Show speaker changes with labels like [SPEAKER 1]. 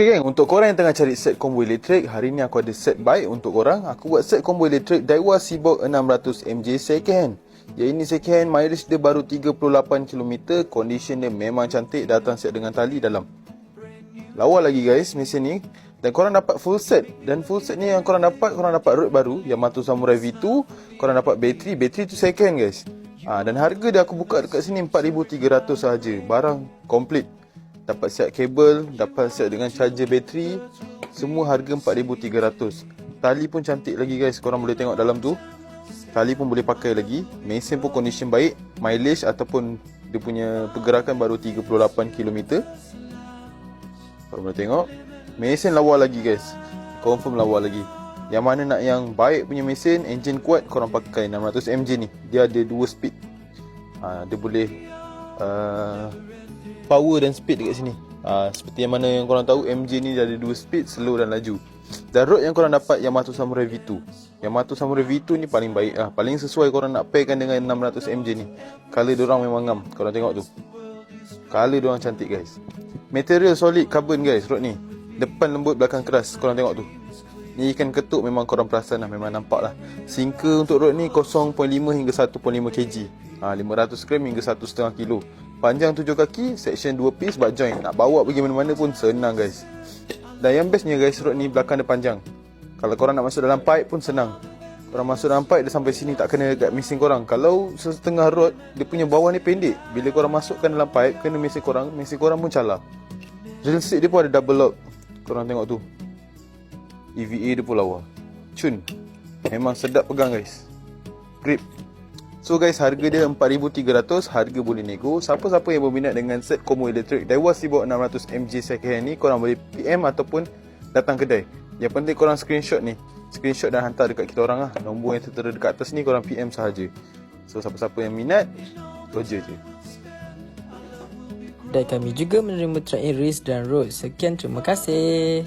[SPEAKER 1] Okay geng, untuk korang yang tengah cari set combo elektrik, hari ni aku ada set baik untuk korang. Aku buat set combo elektrik Daiwa Seabox 600 MJ second hand. Ya ini second hand, mileage dia baru 38km, condition dia memang cantik, datang set dengan tali dalam. Lawa lagi guys mesin ni. Dan korang dapat full set. Dan full set ni yang korang dapat, korang dapat rod baru, Yamato Samurai V2. Korang dapat bateri, bateri tu second guys. Ha, dan harga dia aku buka dekat sini 4300 sahaja. Barang komplit. Dapat set kabel, dapat set dengan charger bateri. Semua harga 4300. Tali pun cantik lagi guys. Korang boleh tengok dalam tu. Tali pun boleh pakai lagi. Mesin pun condition baik. Mileage ataupun dia punya pergerakan baru 38 km. Korang boleh tengok. Mesin lawa lagi guys. Confirm lawa lagi. Yang mana nak yang baik punya mesin, engine kuat, korang pakai 600 MJ ni. Dia ada dua speed. Ha, dia boleh uh, power dan speed dekat sini. Ha, seperti yang mana yang korang tahu, MJ ni dia ada dua speed, slow dan laju. Dan road yang korang dapat Yamato Samurai V2. Yamato Samurai V2 ni paling baik lah. Paling sesuai korang nak pairkan dengan 600 MJ ni. Color diorang memang ngam. Korang tengok tu. Color diorang cantik guys. Material solid carbon guys road ni. Depan lembut belakang keras Korang tengok tu Ni ikan ketuk memang korang perasan lah Memang nampak lah Sinker untuk road ni 0.5 hingga 1.5 kg ha, 500 gram hingga 1.5 kg Panjang 7 kaki Section 2 piece buat joint. Nak bawa pergi mana-mana pun senang guys. Dan yang bestnya guys Road ni belakang dia panjang. Kalau korang nak masuk dalam pipe pun senang. Korang masuk dalam pipe Dia sampai sini tak kena dekat mesin korang. Kalau setengah road Dia punya bawah ni pendek. Bila korang masukkan dalam pipe Kena mesin korang Mesin korang pun calar. Drill seat dia pun ada double lock. Korang tengok tu. EVA dia pun lawa. Cun. Memang sedap pegang guys. Grip So guys harga dia 4300 Harga boleh nego. Siapa-siapa yang berminat dengan set combo elektrik Daiwa Seabox 600 MJ second hand ni Korang boleh PM ataupun Datang kedai. Yang penting korang screenshot ni. Screenshot dan hantar dekat kita orang lah. Nombor yang tertera dekat atas ni Korang PM sahaja. So siapa-siapa yang minat Roger je.
[SPEAKER 2] Dan kami juga menerima track race dan road. Sekian terima kasih.